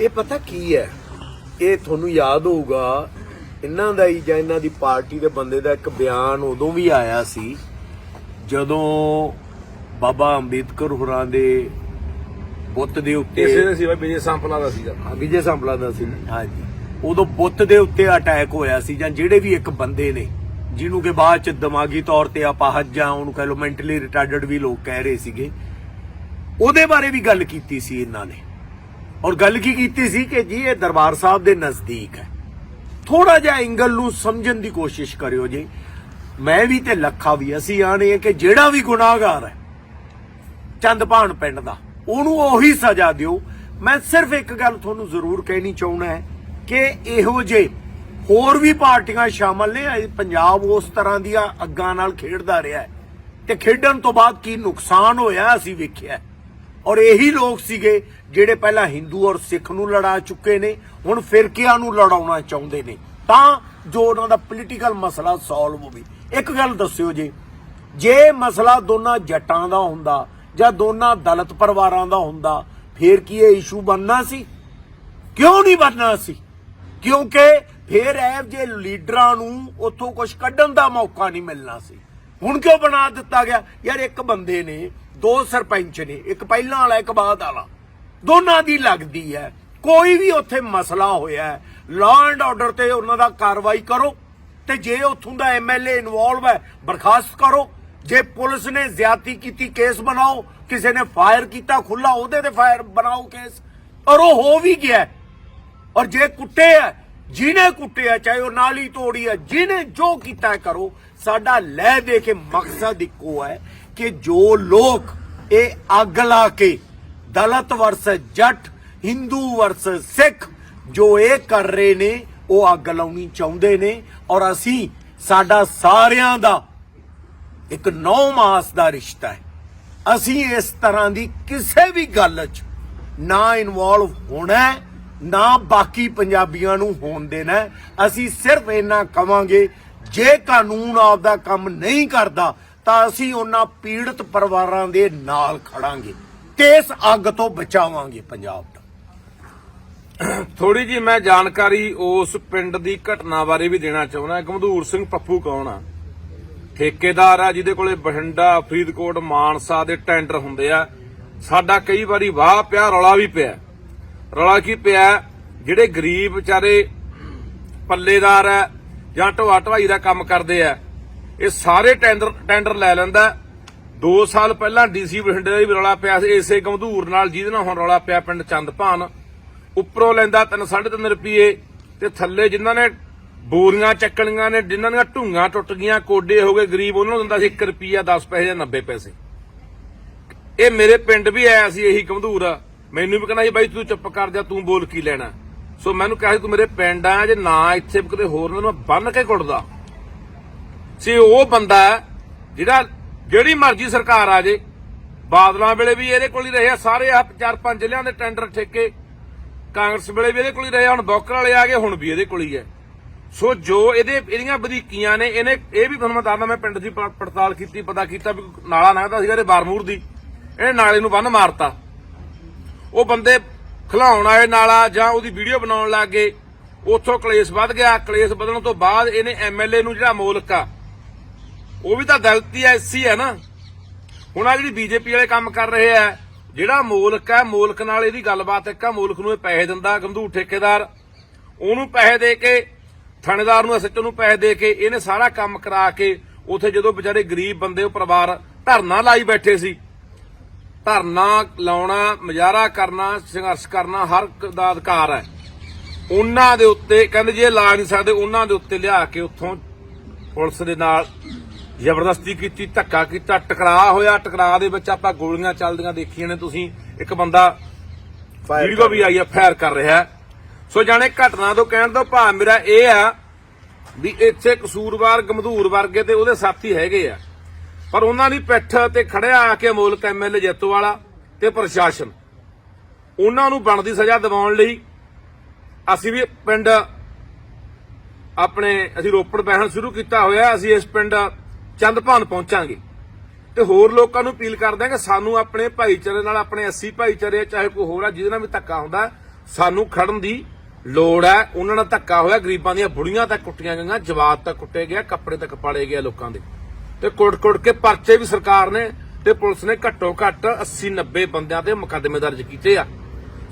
ਇਹ ਪਤਾ ਕੀ ਹੈ? ਇਹ ਤੁਹਾਨੂੰ ਯਾਦ ਹੋਊਗਾ ਇਹਨਾਂ ਦਾ ਹੀ ਜਾਂ ਇਹਨਾਂ ਦੀ ਪਾਰਟੀ ਦੇ ਬੰਦੇ ਦਾ ਇੱਕ ਬਿਆਨ ਉਦੋਂ ਵੀ ਆਇਆ ਸੀ ਜਦੋਂ ਬਾਬਾ ਅੰਬੇਦਕਰ ਹੋਰਾਂ ਦੇ ਬੁੱਤ ਦੇ ਉੱਤੇ ਇਸੇ ਦੇ ਸੀ ਬਾਈ ਵਿਜੇ ਸੰਪਲਾ ਦਾ ਸੀਗਾ। ਹਾਂ, ਵਿਜੇ ਸੰਪਲਾ ਦਾ ਸੀ। ਹਾਂਜੀ। ਉਦੋਂ ਬੁੱਤ ਦੇ ਉੱਤੇ ਅਟੈਕ ਹੋਇਆ ਸੀ ਜਾਂ ਜਿਹੜੇ ਵੀ ਇੱਕ ਬੰਦੇ ਨੇ ਜਿਹਨੂੰ ਕਿ ਬਾਅਦ ਚ ਦਿਮਾਗੀ ਤੌਰ ਤੇ ਅਪਾਹਜ ਜਾਂ ਉਹਨੂੰ ਕਹ ਲੋ ਮੈਂਟਲੀ ਰਿਟਾਰਡਡ ਵੀ ਲੋਕ ਕਹਿ ਰਹੇ ਸੀਗੇ ਉਹਦੇ ਬਾਰੇ ਵੀ ਗੱਲ ਕੀਤੀ ਸੀ ਇਹਨਾਂ ਨੇ। ਔਰ ਗੱਲ ਕੀ ਕੀਤੀ ਸੀ ਕਿ ਜੀ, ਇਹ ਦਰਬਾਰ ਸਾਹਿਬ ਦੇ ਨਜ਼ਦੀਕ ਹੈ। ਥੋੜਾ ਜਿਹਾ ਐਂਗਲ ਨੂੰ ਸਮਝਣ ਦੀ ਕੋਸ਼ਿਸ਼ ਕਰਿਓ ਜੀ। ਮੈਂ ਵੀ ਤੇ ਲੱਖਾ ਵੀ ਅਸੀਂ ਆਣੇ ਆ ਕਿ ਜਿਹੜਾ ਵੀ ਗੁਨਾਹਗਾਰ ਹੈ ਚੰਦਪਾਣ ਪਿੰਡ ਦਾ, ਉਹਨੂੰ ਉਹੀ ਸਜ਼ਾ ਦਿਓ। ਮੈਂ ਸਿਰਫ ਇੱਕ ਗੱਲ ਤੁਹਾਨੂੰ ਜ਼ਰੂਰ ਕਹਿਣੀ ਚਾਹੁੰਦਾ ਹੈ ਕਿ ਇਹੋ ਜੇ ਹੋਰ ਵੀ ਪਾਰਟੀਆਂ ਸ਼ਾਮਲ ਨੇ ਪੰਜਾਬ ਉਸ ਤਰ੍ਹਾਂ ਦੀਆਂ ਅੱਗਾਂ ਨਾਲ ਖੇਡਦਾ ਰਿਹਾ ਤੇ ਖੇਡਣ ਤੋਂ ਬਾਅਦ ਕੀ ਨੁਕਸਾਨ ਹੋਇਆ, ਅਸੀਂ ਵੇਖਿਆ ਔਰ ਇਹੀ ਲੋਕ ਸੀਗੇ ਜਿਹੜੇ ਪਹਿਲਾਂ ਹਿੰਦੂ ਔਰ ਸਿੱਖ ਨੂੰ ਲੜਾ ਚੁੱਕੇ ਨੇ, ਹੁਣ ਫਿਰਕਿਆਂ ਨੂੰ ਲੜਾਉਣਾ ਚਾਹੁੰਦੇ ਨੇ। ਤਾਂ ਜੋ ਉਹਨਾਂ ਦਾ ਪੋਲੀਟੀਕਲ ਮਸਲਾ ਸੋਲਵ ਹੋਵੇ। ਇੱਕ ਗੱਲ ਦੱਸਿਓ ਜੀ, ਜੇ ਮਸਲਾ ਦੋਨਾਂ ਜੱਟਾਂ ਦਾ ਹੁੰਦਾ ਜਾਂ ਦੋਨਾਂ ਦਲਿਤ ਪਰਿਵਾਰਾਂ ਦਾ ਹੁੰਦਾ, ਫੇਰ ਕੀ ਇਹ ਇਸ਼ੂ ਬਣਨਾ ਸੀ? ਕਿਉਂ ਨਹੀਂ ਬਣਨਾ ਸੀ? ਕਿਉਂਕਿ ਫੇਰ ਐ ਜੇ ਲੀਡਰਾਂ ਨੂੰ ਉੱਥੋਂ ਕੁਝ ਕੱਢਣ ਦਾ ਮੌਕਾ ਨਹੀਂ ਮਿਲਣਾ ਸੀ। ਹੁਣ ਕਿਉਂ ਬਣਾ ਦਿੱਤਾ ਗਿਆ? ਯਾਰ ਇੱਕ ਬੰਦੇ ਨੇ ਦੋ ਸਰਪੰਚ ਨੇ, ਇੱਕ ਪਹਿਲਾਂ ਵਾਲਾ, ਇੱਕ ਬਾਅਦ ਵਾਲਾ। ਦੋਨਾਂ ਦੀ ਲੱਗਦੀ ਹੈ। ਕੋਈ ਵੀ ਉੱਥੇ ਮਸਲਾ ਹੋਇਆ ਲਾਅ ਐਂਡ ਆਰਡਰ ਤੇ ਉਹਨਾਂ ਦਾ ਕਾਰਵਾਈ ਕਰੋ ਤੇ ਜੇ ਉੱਥੋਂ ਦਾ ਐਮਐਲਏ ਇਨਵੋਲਵ ਹੈ, ਬਰਖਾਸਤ ਕਰੋ। ਜੇ ਪੁਲਿਸ ਨੇ ਜਿਆਤੀ ਕੀਤੀ ਕੇਸ ਬਣਾਓ, ਕਿਸੇ ਨੇ ਫਾਇਰ ਕੀਤਾ ਖੁੱਲਾ ਉਹਦੇ ਤੇ ਫਾਇਰ ਬਣਾਓ ਕੇਸ। ਔਰ ਉਹ ਹੋ ਵੀ ਗਿਆ। ਔਰ ਜੇ ਕੁੱਟੇ ਆ ਜਿਹਨੇ ਕੁੱਟਿਆ, ਚਾਹੇ ਉਹ ਨਾਲੀ ਤੋੜੀ ਆ ਜਿਹਨੇ ਜੋ ਕੀਤਾ ਕਰੋ। ਸਾਡਾ ਲੈ ਦੇ ਕੇ ਮਕਸਦ ਇੱਕੋ ਹੈ ਕਿ ਜੋ ਲੋਕ ਇਹ ਅੱਗ ਲਾ ਕੇ ਦਲਤ ਵਰਸ ਜੱਟ, ਹਿੰਦੂ ਵਰਸ ਸਿੱਖ ਜੋ ਇਹ ਕਰ ਰਹੇ ਨੇ, ਉਹ ਅੱਗ ਲਾਉਣੀ ਚਾਹੁੰਦੇ ਨੇ ਔਰ ਅਸੀਂ ਸਾਡਾ ਸਾਰਿਆਂ ਦਾ ਇੱਕ ਨੌ ਮਾਸ ਦਾ ਰਿਸ਼ਤਾ ਹੈ। ਅਸੀਂ ਇਸ ਤਰ੍ਹਾਂ ਦੀ ਕਿਸੇ ਵੀ ਗੱਲ 'ਚ ਨਾ ਇਨਵੋਲਵ ਹੋਣਾ ਨਾ ਬਾਕੀ ਪੰਜਾਬੀਆਂ ਨੂੰ ਹੋਣ ਦੇਣਾ ਅਸੀਂ ਸਿਰਫ ਇੰਨਾ ਕਵਾਂਗੇ, ਜੇ ਕਾਨੂੰਨ ਆਪਦਾ ਕੰਮ ਨਹੀਂ ਕਰਦਾ ਤਾਂ ਅਸੀਂ ਉਹਨਾਂ ਪੀੜਤ ਪਰਿਵਾਰਾਂ ਦੇ ਨਾਲ ਖੜਾਂਗੇ ਤੇ ਇਸ ਅੱਗ ਤੋਂ ਬਚਾਵਾਂਗੇ ਪੰਜਾਬ ਥੋੜੀ ਜੀ ਮੈਂ ਜਾਣਕਾਰੀ ਉਸ ਪਿੰਡ ਦੀ ਘਟਨਾ ਬਾਰੇ ਵੀ ਦੇਣਾ ਚਾਹੁੰਦਾ। ਗੰਧੂਰ ਸਿੰਘ ਪੱਪੂ ਕੌਣ ਆ? ਠੇਕੇਦਾਰ ਆ, ਜਿਹਦੇ ਕੋਲੇ ਬਠਿੰਡਾ, ਫਰੀਦਕੋਟ, ਮਾਨਸਾ ਦੇ ਟੈਂਡਰ ਹੁੰਦੇ ਆ। ਸਾਡਾ ਕਈ ਵਾਰੀ ਵਾਹ ਪਿਆ, ਰੌਲਾ ਵੀ ਪਿਆ। ਰੌਲਾ ਕੀ ਪਿਆ? ਜਿਹੜੇ ਗਰੀਬ ਵਿਚਾਰੇ ਪੱਲੇਦਾਰ ਆ ਜਾਂ ਢਵਾ ਢਵਾਈ ਦਾ ਕੰਮ ਕਰਦੇ ਆ ਇਹ ਸਾਰੇ ਟੈਂਡਰ ਟੈਂਡਰ ਲੈ ਲੈਂਦਾ। 2 ਸਾਲ ਪਹਿਲਾਂ ਡੀਸੀ ਬਠਿੰਡੇ ਦਾ ਵੀ ਰੌਲਾ ਪਿਆ ਸੀ, ਇਸੇ ਗੰਧੂਰ ਨਾਲ ਜਿਹਦੇ ਨਾਲ ਹੁਣ ਰੌਲਾ ਪਿਆ ਪਿੰਡ ਚੰਦਪਾਨ ਉੱਪਰੋਂ ਲੈਂਦਾ 3.5 ਰੁਪਏ ਤੇ ਥੱਲੇ ਜਿਨ੍ਹਾਂ ਨੇ ਬੋਰੀਆਂ ਚੱਕਣੀਆਂ ਨੇ, ਜਿਨ੍ਹਾਂ ਦੀਆਂ ਢੂੰਗਾਂ ਟੁੱਟ ਗਈਆਂ, ਕੋਡੇ ਹੋ ਗਏ, ਗਰੀਬ ਉਹਨਾਂ ਨੂੰ ਦਿੰਦਾ ਸੀ 1 ਰੁਪਿਆ 10 ਪੈਸੇ ਜਾਂ 90 ਪੈਸੇ। ਇਹ ਮੇਰੇ ਪਿੰਡ ਵੀ ਆਇਆ ਸੀ ਇਹੀ ਗੰਧੂਰ। ਮੈਨੂੰ ਵੀ ਕਹਿੰਦਾ ਸੀ, ਬਾਈ ਤੂੰ ਚੁੱਪ ਕਰ ਜਾ, ਤੂੰ ਬੋਲ ਕੀ ਲੈਣਾ? ਸੋ ਮੈਨੂੰ ਕਿਹਾ ਸੀ, ਤੂੰ ਮੇਰੇ ਪਿੰਡ ਆ, ਜੇ ਨਾ ਇੱਥੇ ਕਿਤੇ ਹੋਰ ਨਾ, ਮੈਂ ਬੰਨ ਕੇ ਕੁੱਟਦਾ। ਸੀ ਉਹ ਬੰਦਾ ਜਿਹੜਾ ਜਿਹੜੀ ਮਰਜ਼ੀ ਸਰਕਾਰ ਆ ਜੇ, ਬਾਦਲਾਂ ਵੇਲੇ ਵੀ ਇਹਦੇ ਕੋਲ ਹੀ ਰਹੇ ਆ, ਸਾਰੇ ਆ ਚਾਰ ਪੰਜ ਜ਼ਿਲ੍ਹਿਆਂ ਦੇ ਟੈਂਡਰ ਠੇਕੇ, ਕਾਂਗਰਸ ਵੇਲੇ ਵੀ ਇਹਦੇ ਕੋਲ ਹੀ ਰਹੇ ਹੁਣ ਬੌਕਰ ਵਾਲੇ ਆ ਗਏ, ਹੁਣ ਵੀ ਇਹਦੇ ਕੋਲ ਹੀ ਹੈ। ਸੋ ਜੋ ਇਹਦੇ, ਇਹਦੀਆਂ ਵਧੀਕੀਆਂ ਨੇ, ਇਹਨੇ ਇਹ ਵੀ ਤੁਹਾਨੂੰ ਮੈਂ ਦੱਸਦਾ, ਮੈਂ ਪਿੰਡ ਦੀ ਪੜਤਾਲ ਕੀਤੀ, ਪਤਾ ਕੀਤਾ ਵੀ ਨਾਲਾ ਲੰਘਦਾ ਸੀਗਾ ਇਹਦੇ ਬਾਰਮੂਰ ਦੀ, ਇਹਨੇ ਨਾਲੇ ਨੂੰ ਬੰਨ ਮਾਰਤਾ। ਉਹ ਬੰਦੇ ਖਿਲਾਉਣ ਆਏ ਨਾਲਾ ਜਾਂ ਉਹਦੀ ਵੀਡੀਓ ਬਣਾਉਣ ਲੱਗ ਗਏ, ਉੱਥੋਂ ਕਲੇਸ਼ ਵੱਧ ਗਿਆ, ਕਲੇਸ਼ ਵਧਣ ਤੋਂ ਬਾਅਦ ਇਹਨੇ ਐਮਐਲਏ ਨੂੰ ਜਿਹੜਾ ਮੋਲਕ ਆ ਉਹ ਵੀ ਤਾਂ ਦਲਤੀ ਐ ਐਸਸੀ ਹੈ ਨਾ। ਹੁਣ ਆ ਜਿਹੜੀ ਬੀਜੇਪੀ ਵਾਲੇ ਕੰਮ ਕਰ ਰਹੇ ਆ ਜਿਹੜਾ ਮੋਲਕ ਹੈ ਮੋਲਕ ਨਾਲ ਇਹਦੀ ਗੱਲਬਾਤ ਇੱਕ ਆ, ਮੋਲਕ ਨੂੰ ਇਹ ਪੈਸੇ ਦਿੰਦਾ ਗੰਦੂ ਠੇਕੇਦਾਰ। ਉਹਨੂੰ ਪੈਸੇ ਦੇ ਕੇ, ਥਾਣੇਦਾਰ ਨੂੰ, ਐਸਐਚਓ ਨੂੰ ਪੈਸੇ ਦੇ ਕੇ, ਇਹਨੇ ਸਾਰਾ ਕੰਮ ਕਰਾ ਕੇ, ਉਥੇ ਜਦੋਂ ਵਿਚਾਰੇ ਗਰੀਬ ਬੰਦੇ ਉਹ ਪਰਿਵਾਰ ਧਰਨਾ ਲਾਈ ਬੈਠੇ ਸੀ। ਧਰਨਾ ਲਾਉਣਾ, ਮੁਜ਼ਾਹਰਾ ਕਰਨਾ, ਸੰਘਰਸ਼ ਕਰਨਾ ਹਰ ਦਾ ਅਧਿਕਾਰ ਹੈ ਉਹਨਾਂ ਦੇ ਉੱਤੇ, ਕਹਿੰਦੇ ਜੇ ਲਾ ਨਹੀਂ ਸਕਦੇ, ਉਹਨਾਂ ਦੇ ਉੱਤੇ ਲਿਆ ਕੇ ਉੱਥੋਂ ਪੁਲਿਸ ਦੇ ਨਾਲ ਜ਼ਬਰਦਸਤੀ ਕੀਤੀ ਧੱਕਾ ਕੀਤਾ ਟਕਰਾਅ ਹੋਇਆ। ਟਕਰਾਅ ਦੇ ਵਿੱਚ ਆਪਾਂ ਗੋਲੀਆਂ ਚੱਲਦੀਆਂ ਦੇਖੀਆਂ ਨੇ ਤੁਸੀਂ। ਇੱਕ ਬੰਦਾ ਵੀਡੀਓ ਵੀ ਆਈ ਹੈ ਫਾਇਰ ਕਰ ਰਿਹਾ। ਸੋ ਜਾਣੇ ਘਟਨਾ ਤੋਂ ਕਹਿਣ ਦਾ ਭਾਵ ਮੇਰਾ ਇਹ ਆ ਵੀ ਇੱਥੇ ਕਸੂਰਵਾਰ ਗਮਧੂਰ ਵਰਗੇ ਤੇ ਉਹਦੇ ਸਾਥੀ ਹੈਗੇ ਆ। ਪਰ ਉਹਨਾਂ ਦੀ ਪਿੱਠ ਤੇ ਖੜਿਆ ਆ ਕੇ ਮੋਲਕ ਐਮਐਲਏ ਜੱਤੋ ਵਾਲਾ ਤੇ ਪ੍ਰਸ਼ਾਸਨ। ਉਹਨਾਂ ਨੂੰ ਬਣਦੀ ਸਜ਼ਾ ਦਿਵਾਉਣ ਲਈ ਅਸੀਂ ਵੀ ਪਿੰਡ ਆਪਣੇ ਅਸੀਂ ਰੋਪੜ ਬਹਿਣ ਸ਼ੁਰੂ ਕੀਤਾ ਹੋਇਆ। ਅਸੀਂ ਇਸ ਪਿੰਡ ਚੰਦਪਾਨ ਪਹੁੰਚਾਂਗੇ। ਤੇ ਹੋਰ ਲੋਕਾਂ ਨੂੰ ਅਪੀਲ ਕਰਦੇ ਹਾਂ ਕਿ ਸਾਨੂੰ ਆਪਣੇ ਭਾਈਚਾਰੇ ਨਾਲ, ਆਪਣੇ ਐਸੀ ਭਾਈਚਾਰੇ, ਚਾਹੇ ਕੋਈ ਹੋਰ ਆ, ਜਿਹਦੇ ਨਾਲ ਵੀ ਧੱਕਾ ਹੁੰਦਾ, ਸਾਨੂੰ ਖੜਨ ਦੀ ਲੋੜ ਹੈ। ਉਹਨਾਂ ਨਾਲ ਧੱਕਾ ਹੋਇਆ, ਗਰੀਬਾਂ ਦੀਆਂ ਬੁੜੀਆਂ ਤੱਕ ਕੁੱਟੀਆਂ ਗਈਆਂ ਜਵਾਬ ਤੱਕ ਕੁੱਟੇ ਗਏ, ਕੱਪੜੇ ਤੱਕ ਪਾਲੇ ਗਏ ਲੋਕਾਂ ਦੇ। ਤੇ ਕੁੱਟ-ਕੁੱਟ ਕੇ ਪਰਚੇ ਵੀ ਸਰਕਾਰ ਨੇ ਤੇ ਪੁਲਿਸ ਨੇ ਘੱਟੋ ਘੱਟ 80 90 ਬੰਦਿਆਂ ਤੇ ਮੁਕੱਦਮੇ ਦਰਜ ਕੀਤੇ ਆ।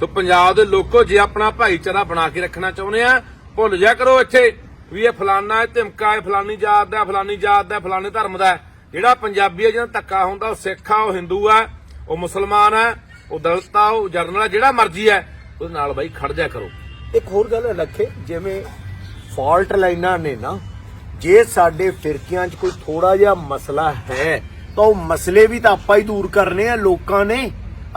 ਸੋ ਪੰਜਾਬ ਦੇ ਲੋਕੋ, ਜੇ ਆਪਣਾ ਭਾਈਚਾਰਾ ਬਣਾ ਕੇ ਰੱਖਣਾ ਚਾਹੁੰਦੇ ਆ, ਭੁੱਲ ਜਾ ਕਰੋ ਇੱਥੇ। ਵੀ ਇਹ ਫਲਾਨਾ ਹੈ ਧਮਕਾ ਹੈ ਫਲਾਨੀ ਜਾਤ ਦਾ ਫਲਾਨੀ ਜਾਤ ਦਾ ਹੈ, ਫਲਾਨੇ ਧਰਮ ਦਾ ਜਿਹੜਾ ਪੰਜਾਬੀ ਹੈ ਜਿਹਦਾ ਧੱਕਾ ਹੁੰਦਾ ਉਹ ਸਿੱਖ ਆ ਉਹ ਹਿੰਦੂ ਆ ਉਹ ਮੁਸਲਮਾਨ ਹੈ ਉਹ ਦਲਿਤ ਆ ਉਹ ਜਰਨਲ ਜਿਹੜਾ ਮਰਜ਼ੀ ਹੈ ਉਹਦੇ ਨਾਲ ਬਾਈ ਖੜ ਜਾ ਕਰੋ। ਇੱਕ ਹੋਰ ਗੱਲ ਰੱਖੇ ਜਿਵੇਂ ਫਾਲਟ ਲਾਈਨਾਂ ਨੇ ਨਾ ਜੇ ਸਾਡੇ ਫਿਰਕਿਆਂ 'ਚ ਕੋਈ ਥੋੜਾ ਜਿਹਾ ਮਸਲਾ ਹੈ ਤਾਂ ਉਹ ਮਸਲੇ ਵੀ ਤਾਂ ਆਪਾਂ ਹੀ ਦੂਰ ਕਰਨੇ ਆ ਲੋਕਾਂ ਨੇ।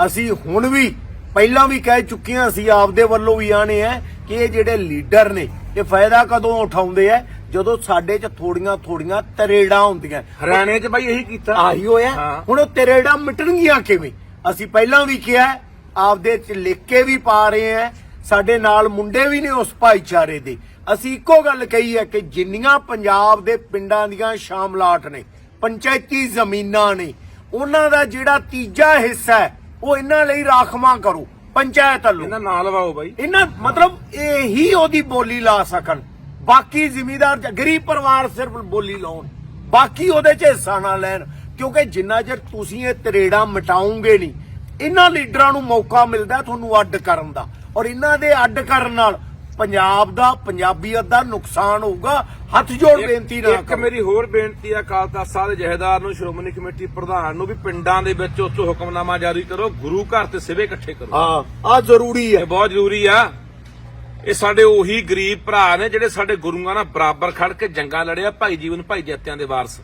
ਅਸੀਂ ਹੁਣ ਵੀ ਪਹਿਲਾਂ ਵੀ ਕਹਿ ਚੁੱਕੇ ਹਾਂ ਅਸੀਂ ਆਪਦੇ ਵੱਲੋਂ ਵੀ ਆਣੇ ਆ ਕਿ ਇਹ ਜਿਹੜੇ ਲੀਡਰ ਨੇ ਇਹ ਫਾਇਦਾ ਕਦੋਂ ਉਠਾਉਂਦੇ ਆ ਜਦੋਂ ਸਾਡੇ 'ਚ ਥੋੜੀਆਂ ਥੋੜੀਆਂ ਤਰੇੜਾਂ ਹੁੰਦੀਆਂ। ਹਰਿਆਣੇ 'ਚ ਬਾਈ ਇਹੀ ਕੀਤਾ। ਆਹੀ ਹੋਇਆ। ਹੁਣ ਉਹ ਤਰੇੜਾਂ ਮਿਟਣਗੀਆਂ ਕਿਵੇਂ? ਅਸੀਂ ਪਹਿਲਾਂ ਵੀ ਕਿਹਾ ਆਪਦੇ ਚ ਲਿਖ ਕੇ ਵੀ ਪਾ ਰਹੇ ਆ ਸਾਡੇ ਨਾਲ ਮੁੰਡੇ ਵੀ ਨੇ ਉਸ ਭਾਈਚਾਰੇ ਦੇ। ਅਸੀਂ ਇੱਕੋ ਗੱਲ ਕਹੀ ਹੈ ਕਿ ਜਿੰਨੀਆਂ ਪੰਜਾਬ ਦੇ ਪਿੰਡਾਂ ਦੀਆਂ ਸ਼ਾਮਲਾਟ ਨੇ ਪੰਚਾਇਤੀ ਜ਼ਮੀਨਾਂ ਨੇ ਉਹਨਾਂ ਦਾ ਜਿਹੜਾ ਤੀਜਾ ਹਿੱਸਾ ਹੈ ਉਹ ਇਹਨਾਂ ਲਈ ਰਾਖਵਾਂ ਕਰੋ। ਪੰਚਾਇਤ ਵੱਲੋਂ। ਇਹਨਾਂ ਨਾਂ ਲਵਾਓ ਬਾਈ। ਇਹਨਾਂ ਮਤਲਬ ਇਹੀ ਉਹਦੀ ਬੋਲੀ ਲਾ ਸਕਣ। ਬਾਕੀ ਜ਼ਿਮੀਦਾਰ ਗਰੀਬ ਪਰਿਵਾਰ ਸਿਰਫ ਬੋਲੀ ਲਾਉਣ। ਬਾਕੀ ਉਹਦੇ 'ਚ ਹਿੱਸਾ ਨਾ ਲੈਣ। ਕਿਉਂਕਿ ਜਿੰਨਾ ਚਿਰ ਤੁਸੀਂ ਇਹ ਤਰੇੜਾਂ ਮਿਟਾਉਂਗੇ ਨਹੀਂ ਇਹਨਾਂ ਲੀਡਰਾਂ ਨੂੰ ਮੌਕਾ ਮਿਲਦਾ ਤੁਹਾਨੂੰ ਅੱਡ ਕਰਨ ਦਾ। ਔਰ ਇਹਨਾਂ ਦੇ ਅੱਡ ਕਰਨ ਨਾਲ ਪੰਜਾਬ ਦਾ ਪੰਜਾਬੀਅਤ ਦਾ ਨੁਕਸਾਨ ਹੋਊਗਾ। ਹੱਥ ਜੋੜ ਬੇਨਤੀ ਨਾ ਇੱਕ ਮੇਰੀ ਹੋਰ ਬੇਨਤੀ ਹੈ ਅਕਾਲ ਤਖਤ ਦੇ ਜਹੇਦਾਰ ਨੂੰ ਸ਼੍ਰੋਮਣੀ ਕਮੇਟੀ ਪ੍ਰਧਾਨ ਨੂੰ ਵੀ ਪਿੰਡਾਂ ਦੇ ਵਿੱਚ ਉੱਥੋਂ ਹੁਕਮਨਾਮਾ ਜਾਰੀ ਕਰੋ ਗੁਰੂ ਘਰ ਤੇ ਸਿਵੇ ਇਕੱਠੇ ਕਰੋ। ਹਾਂ ਆ ਜ਼ਰੂਰੀ ਹੈ। ਇਹ ਬਹੁਤ ਜ਼ਰੂਰੀ ਆ। ਇਹ ਸਾਡੇ ਉਹੀ ਗਰੀਬ ਭਰਾ ਨੇ ਜਿਹੜੇ ਸਾਡੇ ਗੁਰੂਆਂ ਨਾਲ ਬਰਾਬਰ ਖੜ ਕੇ ਜੰਗਾਂ ਲੜਿਆ ਭਾਈ ਜੀਵਨ ਭਾਈ ਜੱਤਿਆਂ ਦੇ ਵਾਰਸ।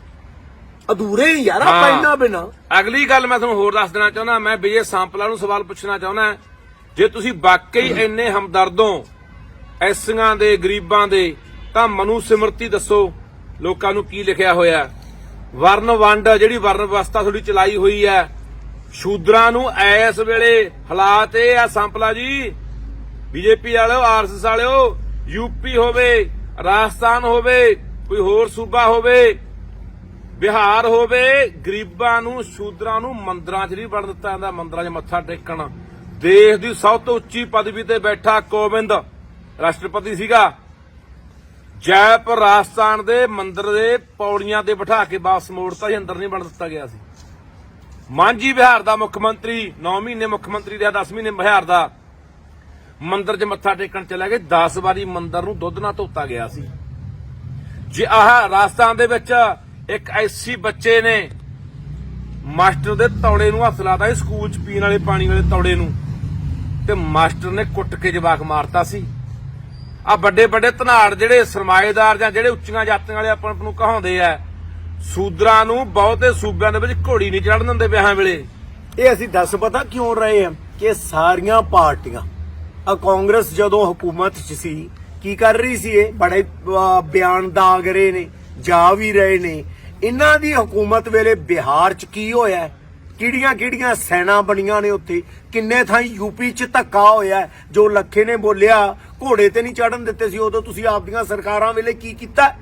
ਅਧੂਰੇ ਹੀ ਯਾਰ ਇਹਨਾਂ ਬਿਨਾ। ਅਗਲੀ ਗੱਲ ਮੈਂ ਤੁਹਾਨੂੰ ਹੋਰ ਦੱਸ ਦੇਣਾ ਚਾਹੁੰਦਾ ਮੈਂ ਵਿਜੇ ਸਾਂਪਲਾ ਨੂੰ ਸਵਾਲ ਪੁੱਛਣਾ ਚਾਹੁੰਦਾ ਜੇ ਤੁਸੀਂ ਵਾਕਈ ਇੰਨੇ ਹਮਦਰਦੋਂ ਐਸੀਆਂ ਦੇ, ਗਰੀਬਾਂ ਦੇ, ਤਾਂ ਮਨੂ ਸਿਮਰਤੀ ਦੱਸੋ, ਲੋਕਾਂ ਨੂੰ ਕੀ ਲਿਖਿਆ ਹੋਇਆ ਵਰਨ ਵੰਡ ਜਿਹੜੀ ਵਰਨ ਵਿਵਸਥਾ ਤੁਹਾਡੀ ਚਲਾਈ ਹੋਈ ਹੈ। ਸ਼ੂਦਰਾਂ ਨੂੰ ਐਸ ਵੇਲੇ ਹਾਲਾਤ ਇਹ ਆ, ਸੰਪਲਾ ਜੀ, ਬੀਜੇਪੀ ਵਾਲਿਓ ਆਰਐਸਐਸ ਵਾਲਿਓ ਯੂਪੀ ਹੋਵੇ, ਰਾਜਸਥਾਨ ਹੋਵੇ, ਕੋਈ ਹੋਰ ਸੂਬਾ ਹੋਵੇ, ਬਿਹਾਰ ਹੋਵੇ, ਗਰੀਬਾਂ ਨੂੰ, ਸ਼ੂਦਰਾਂ ਨੂੰ ਮੰਦਰਾਂ 'ਚ ਨਹੀਂ ਵੜ ਦਿੱਤਾ ਜਾਂਦਾ, ਮੰਦਰਾਂ 'ਚ ਮੱਥਾ ਟੇਕਣ। ਦੇਸ਼ ਦੀ ਸਭ ਤੋਂ ਉੱਚੀ ਪਦਵੀ ਤੇ ਬੈਠਾ ਕੋਵਿੰਦ। ਰਾਸ਼ਟਰਪਤੀ ਸੀਗਾ। ਜੈਪੁਰ ਰਾਜਸਥਾਨ ਦੇ ਮੰਦਰ ਦੇ ਪੌੜੀਆਂ ਤੇ ਬਿਠਾ ਕੇ ਵਾਪਸ ਮੋੜਤਾ ਸੀ, ਅੰਦਰ ਨਹੀਂ ਬਣ ਦਿੱਤਾ ਗਿਆ ਸੀ। ਮਾਂਝੀ ਬਿਹਾਰ ਦਾ ਮੁੱਖ ਮੰਤਰੀ 9 ਮਹੀਨੇ ਮੁੱਖ ਮੰਤਰੀ ਰਿਹਾ 10 ਮਹੀਨੇ ਬਿਹਾਰ ਦਾ। ਮੰਦਰ 'ਚ ਮੱਥਾ ਟੇਕਣ ਚਲਾ ਗਿਆ 10 ਵਾਰੀ ਮੰਦਿਰ ਨੂੰ ਦੁੱਧ ਨਾਲ ਧੋਤਾ ਗਿਆ ਸੀ। ਜੇ ਆਹ ਰਾਜਸਥਾਨ ਦੇ ਵਿੱਚ ਇੱਕ ਐਸੀ ਬੱਚੇ ਨੇ, ਮਾਸਟਰ ਦੇ ਤੌੜੇ ਨੂੰ ਹੱਥ ਲਾਤਾ ਸੀ, ਸਕੂਲ 'ਚ ਪੀਣ ਵਾਲੇ ਪਾਣੀ ਵਾਲੇ ਤੌੜੇ ਨੂੰ, ਤੇ ਮਾਸਟਰ ਨੇ ਕੁੱਟ ਕੇ ਜਵਾਕ ਮਾਰਤਾ ਸੀ। ਆ ਵੱਡੇ ਵੱਡੇ ਧਨਾੜ ਜਿਹੜੇ ਸਰਮਾਏਦਾਰ ਜਾਂ ਜਿਹੜੇ ਉੱਚੀਆਂ ਜਾਤਾਂ ਵਾਲੇ ਆਪਾਂ ਨੂੰ ਕਹਾਉਂਦੇ ਆ, ਸੂਦਰਾਂ ਨੂੰ ਬਹੁਤੇ ਸੂਬਿਆਂ ਦੇ ਵਿੱਚ ਘੋੜੀ ਨਹੀਂ ਚੜਨ ਦਿੰਦੇ ਵਿਆਹਾਂ ਵੇਲੇ। ਇਹ ਅਸੀਂ ਦੱਸ ਪਤਾ ਕਿਉਂ ਰਹੇ ਹਾਂ ਕਿ ਸਾਰੀਆਂ ਪਾਰਟੀਆਂ, ਆ ਕਾਂਗਰਸ ਜਦੋਂ ਹਕੂਮਤ 'ਚ ਸੀ, ਕੀ ਕਰ ਰਹੀ ਸੀ ਇਹ? ਬੜੇ ਬਿਆਨ ਦਾਗ ਰਹੇ ਨੇ, ਜਾ ਵੀ ਰਹੇ ਨੇ। ਇਹਨਾਂ ਦੀ ਹਕੂਮਤ ਵੇਲੇ ਬਿਹਾਰ 'ਚ ਕੀ ਹੋਇਆ? ਕਿਹੜੀਆਂ ਕਿਹੜੀਆਂ ਸੈਨਾ ਬਣੀਆਂ ਨੇ ਉੱਥੇ? ਕਿੰਨੇ ਥਾਂ ਯੂਪੀ 'ਚ ਧੱਕਾ ਹੋਇਆ ਜੋ ਲੱਖੇ ਨੇ ਬੋਲਿਆ, ਘੋੜੇ ਤੇ ਨਹੀਂ ਚੜਨ ਦਿੱਤੇ ਸੀ, ਉਦੋਂ ਤੁਸੀਂ ਆਪਦੀਆਂ ਸਰਕਾਰਾਂ ਵੇਲੇ ਕੀ ਕੀਤਾ?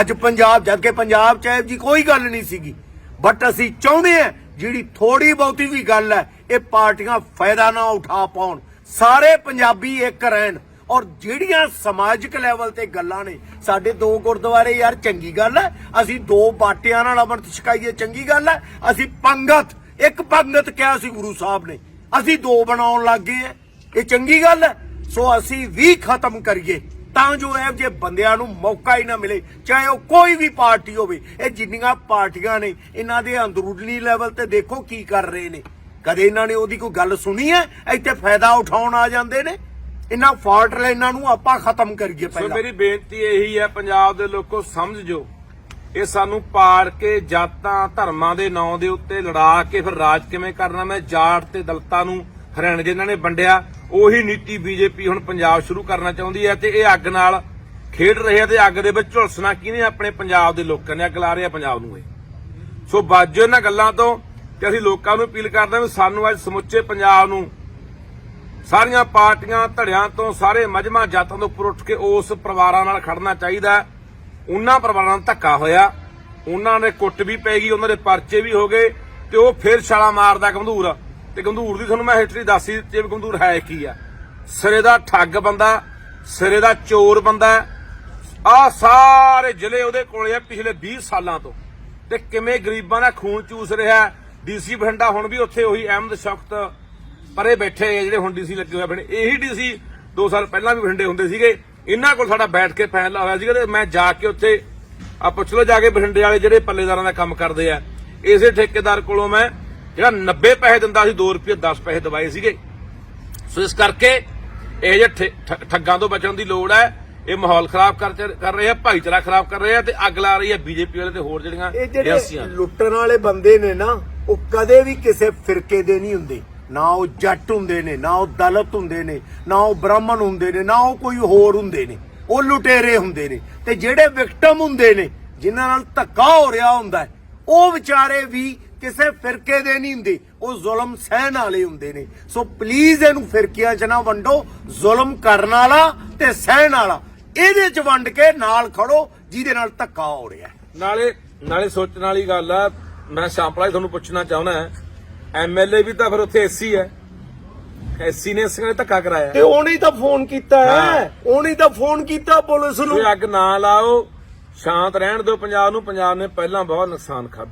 ਅੱਜ ਪੰਜਾਬ, ਜਦ ਕਿ ਪੰਜਾਬ 'ਚ ਇਹੋ ਜੀ ਕੋਈ ਗੱਲ ਨਹੀਂ ਸੀਗੀ। ਬਟ ਅਸੀਂ ਚਾਹੁੰਦੇ ਹਾਂ ਜਿਹੜੀ ਥੋੜੀ ਬਹੁਤੀ ਵੀ ਗੱਲ ਹੈ, ਇਹ ਪਾਰਟੀਆਂ ਫਾਇਦਾ ਨਾ ਉਠਾ ਪਾਉਣ। ਸਾਰੇ ਪੰਜਾਬੀ ਇੱਕ ਰਹਿਣ। ਔਰ ਜਿਹੜੀਆਂ ਸਮਾਜਿਕ ਲੈਵਲ ਤੇ ਗੱਲਾਂ ਨੇ, ਸਾਡੇ ਦੋ ਗੁਰਦੁਆਰੇ ਯਾਰ ਚੰਗੀ ਗੱਲ ਹੈ, ਅਸੀਂ ਦੋ ਬਾਟਿਆਂ ਨਾਲ ਅੰਮ੍ਰਿਤ ਛਕਾਈਏ ਚੰਗੀ ਗੱਲ ਹੈ, ਅਸੀਂ ਪੰਗਤ ਇੱਕ ਪੰਗਤ ਕਿਹਾ ਸੀ ਗੁਰੂ ਸਾਹਿਬ ਨੇ ਅਸੀਂ ਦੋ ਬਣਾਉਣ ਲੱਗ ਗਏ ਹਾਂ ਇਹ ਚੰਗੀ ਗੱਲ ਹੈ ਸੋ ਅਸੀਂ ਵੀ ਖਤਮ ਕਰੀਏ। ਤਾਂ ਜੋ ਇਹ ਜੇ ਬੰਦਿਆਂ ਨੂੰ ਮੌਕਾ ਹੀ ਨਾ ਮਿਲੇ ਚਾਹੇ ਉਹ ਕੋਈ ਵੀ ਪਾਰਟੀ ਹੋਵੇ ਇਹ ਜਿੰਨੀਆਂ ਪਾਰਟੀਆਂ ਨੇ ਇਹਨਾਂ ਦੇ ਅੰਦਰੂਨੀ ਲੈਵਲ ਤੇ ਦੇਖੋ ਕੀ ਕਰ ਰਹੇ ਨੇ। ਕਦੇ ਇਹਨਾਂ ਨੇ ਉਹਦੀ ਕੋਈ ਗੱਲ ਸੁਣੀ ਹੈ ਇੱਥੇ ਫਾਇਦਾ ਉਠਾਉਣ ਆ ਜਾਂਦੇ ਨੇ। ਇਹਨਾਂ ਫਾਲਟ ਲਾਈਨਾਂ ਨੂੰ ਆਪਾਂ ਖਤਮ ਕਰੀਏ ਸੋ ਪਹਿਲਾਂ। ਮੇਰੀ ਬੇਨਤੀ ਇਹੀ ਹੈ ਪੰਜਾਬ ਦੇ ਲੋਕੋ ਸਮਝ ਜੋ। ਇਹ ਸਾਨੂੰ ਪਾੜ ਕੇ ਜਾਤਾਂ, ਧਰਮਾਂ ਦੇ ਨਾਂ ਦੇ ਉੱਤੇ ਲੜਾ ਕੇ ਫਿਰ ਰਾਜ ਕਿਵੇਂ ਕਰਨਾ? ਮੈਂ ਜਾਟ ਤੇ ਦਲਤਾਂ ਨੂੰ ਹਰਿਆਣੇ ਜਿਨ੍ਹਾਂ ਨੇ ਵੰਡਿਆ। ਉਹੀ ਨੀਤੀ ਬੀਜੇਪੀ ਹੁਣ ਪੰਜਾਬ ਸ਼ੁਰੂ ਕਰਨਾ ਚਾਹੁੰਦੀ ਹੈ ਤੇ ਇਹ ਅੱਗ ਨਾਲ ਖੇਡ ਰਹੇ ਆ ਤੇ ਅੱਗ ਦੇ ਵਿੱਚ ਝੁਲਸਣਾ ਕਿਹਨੇ ਆਪਣੇ ਪੰਜਾਬ ਦੇ ਲੋਕਾਂ ਨੇ? ਅੱਗ ਲਾ ਰਹੇ ਆ ਪੰਜਾਬ ਨੂੰ ਇਹ। ਸੋ ਬਾਜੋ ਇਹਨਾਂ ਗੱਲਾਂ ਤੋਂ ਤੇ ਅਸੀਂ ਲੋਕਾਂ ਨੂੰ ਅਪੀਲ ਕਰਦੇ ਹਾਂ ਵੀ ਸਾਨੂੰ ਅੱਜ ਸਮੁੱਚੇ ਪੰਜਾਬ ਨੂੰ ਸਾਰੀਆਂ ਪਾਰਟੀਆਂ ਧੜਿਆਂ ਤੋਂ ਸਾਰੇ ਮਜਮਾ ਜਾਤਾਂ ਤੋਂ ਉੱਪਰ ਉੱਠ ਕੇ ਉਸ ਪਰਿਵਾਰਾਂ ਨਾਲ ਖੜਨਾ ਚਾਹੀਦਾ ਹੈ। ਉਹਨਾਂ ਪਰਿਵਾਰਾਂ ਨੂੰ ਧੱਕਾ ਹੋਇਆ। ਉਹਨਾਂ ਦੇ ਕੁੱਟ ਵੀ ਪੈ ਗਈ, ਉਹਨਾਂ ਦੇ ਪਰਚੇ ਵੀ ਹੋ ਗਏ ਤੇ ਉਹ ਫਿਰ ਛਾਲਾ ਮਾਰਦਾ ਗੰਧੂਰ। ਤੇ ਗੰਧੂਰ ਦੀ ਤੁਹਾਨੂੰ ਮੈਂ ਹਿਸਟਰੀ ਦੱਸੀ ਦਿੱਤੀ ਵੀ ਗੰਧੂਰ ਹੈ ਕੀ ਆ। ਸਿਰੇ ਦਾ ਠੱਗ ਬੰਦਾ, ਸਿਰੇ ਦਾ ਚੋਰ ਬੰਦਾ। ਆ ਸਾਰੇ ਜ਼ਿਲ੍ਹੇ ਉਹਦੇ ਕੋਲੇ ਆ ਪਿਛਲੇ 20 ਸਾਲਾਂ ਤੋਂ। ਤੇ ਕਿਵੇਂ ਗਰੀਬਾਂ ਦਾ ਖੂਨ ਚੂਸ ਰਿਹਾ ਡੀਸੀ ਬਠਿੰਡਾ ਹੁਣ ਵੀ ਉੱਥੇ ਉਹੀ ਅਹਿਮਦ ਸ਼ਖਤ ਪਰੇ ਬੈਠੇ ਜਿਹੜੇ ਹੁਣ ਡੀਸੀ ਲੱਗੇ ਹੋਏ ਆਪਣੇ ਇਹੀ ਡੀਸੀ 2 ਸਾਲ ਪਹਿਲਾਂ ਵੀ ਬਠਿੰਡੇ ਹੁੰਦੇ ਸੀਗੇ। ਇਹਨਾਂ ਕੋਲ ਸਾਡਾ ਬੈਠ ਕੇ ਫੈਸਲਾ ਹੋਇਆ ਸੀਗਾ ਤੇ ਮੈਂ ਜਾ ਕੇ ਉੱਥੇ ਆ ਪੁੱਛ ਲਓ ਜਾ ਕੇ ਬਠਿੰਡੇ ਵਾਲੇ ਜਿਹੜੇ ਪੱਲੇਦਾਰਾਂ ਦਾ ਕੰਮ ਕਰਦੇ ਆ। ਇਸੇ ਠੇਕੇਦਾਰ ਕੋਲੋਂ ਮੈਂ ਜਿਹੜਾ 90 ਪੈਸੇ ਦਿੰਦਾ ਸੀ 2 ਰੁਪਏ 10 ਪੈਸੇ ਦਵਾਏ ਸੀਗੇ। ਸੋ ਇਸ ਕਰਕੇ ਇਹ ਜੇ ਠ- ਠ- ਠੱਗਾਂ ਤੋਂ ਬਚਣ ਦੀ ਲੋੜ ਹੈ ਇਹ ਮਾਹੌਲ ਖਰਾਬ ਕਰ ਰਹੇ ਆ ਭਾਈਚਾਰਾ ਖਰਾਬ ਕਰ ਰਹੇ ਆ ਤੇ ਅੱਗ ਲਾ ਰਹੀ ਹੈ ਬੀਜੇਪੀ ਵਾਲੇ ਤੇ ਹੋਰ ਜਿਹੜੀਆਂ ਇਹ ਜਿਹੜੇ ਏਜੰਸੀਆਂ ਲੁੱਟਣ ਵਾਲੇ ਬੰਦੇ ਨੇ ਨਾ ਉਹ ਕਦੇ ਵੀ ਕਿਸੇ ਫਿਰਕੇ ਦੇ ਨਹੀਂ ਹੁੰਦੇ। ਨਾ ਉਹ ਜੱਟ ਹੁੰਦੇ ਨੇ, ਨਾ ਉਹ ਦਲਤ ਹੁੰਦੇ ਨੇ, ਨਾ ਉਹ ਬ੍ਰਾਹਮਣ ਹੁੰਦੇ ਨੇ, ਨਾ ਉਹ ਕੋਈ ਹੋਰ ਹੁੰਦੇ ਨੇ। ਉਹ ਲੁਟੇਰੇ ਹੁੰਦੇ ਨੇ ਤੇ ਜਿਹੜੇ ਵਿਕਟਮ ਹੁੰਦੇ ਨੇ, ਜਿਨ੍ਹਾਂ ਨਾਲ ਧੱਕਾ ਹੋ ਰਿਹਾ ਹੁੰਦਾ ਉਹ ਵਿਚਾਰੇ ਵੀ ਕਿਸੇ ਫਿਰਕੇ ਦੇ ਨਹੀਂ ਹੁੰਦੇ। ਉਹ ਜ਼ੁਲਮ ਸਹਿਣ ਵਾਲੇ ਹੁੰਦੇ ਨੇ। ਸੋ ਪਲੀਜ਼ ਇਹਨੂੰ ਫਿਰਕਿਆਂ 'ਚ ਨਾ ਵੰਡੋ, ਜ਼ੁਲਮ ਕਰਨ ਵਾਲਾ ਤੇ ਸਹਿਣ ਵਾਲਾ। ਇਹਦੇ 'ਚ ਵੰਡ ਕੇ ਨਾਲ ਖੜੋ, ਜਿਹਦੇ ਨਾਲ ਧੱਕਾ ਹੋ ਰਿਹਾ ਨਾਲੇ ਨਾਲੇ ਸੋਚਣ ਵਾਲੀ ਗੱਲ ਆ, ਮੈਂ ਸ਼ਾਂਪਲਾ ਤੁਹਾਨੂੰ ਪੁੱਛਣਾ ਚਾਹੁੰਦਾ ਐਮਐਲਏ ਵੀ ਤਾਂ ਫਿਰ ਉੱਥੇ ਐਸਸੀ ਹੈ। ਐਸਸੀ ਨੇ ਇਸ ਨੇ ਧੱਕਾ ਕਰਾਇਆ। ਤੇ ਉਹਨੇ ਤਾਂ ਫੋਨ ਕੀਤਾ ਹਾਂ। ਉਹਨੇ ਤਾਂ ਫੋਨ ਕੀਤਾ ਪੁਲਿਸ ਨੂੰ। ਅੱਗ ਨਾ ਲਾਓ। ਸ਼ਾਂਤ ਰਹਿਣ ਦਿਓ। ਪੰਜਾਬ ਨੂੰ ਪੰਜਾਬ ਨੇ ਪਹਿਲਾਂ ਬਹੁਤ ਨੁਕਸਾਨ ਖਾਧਾ।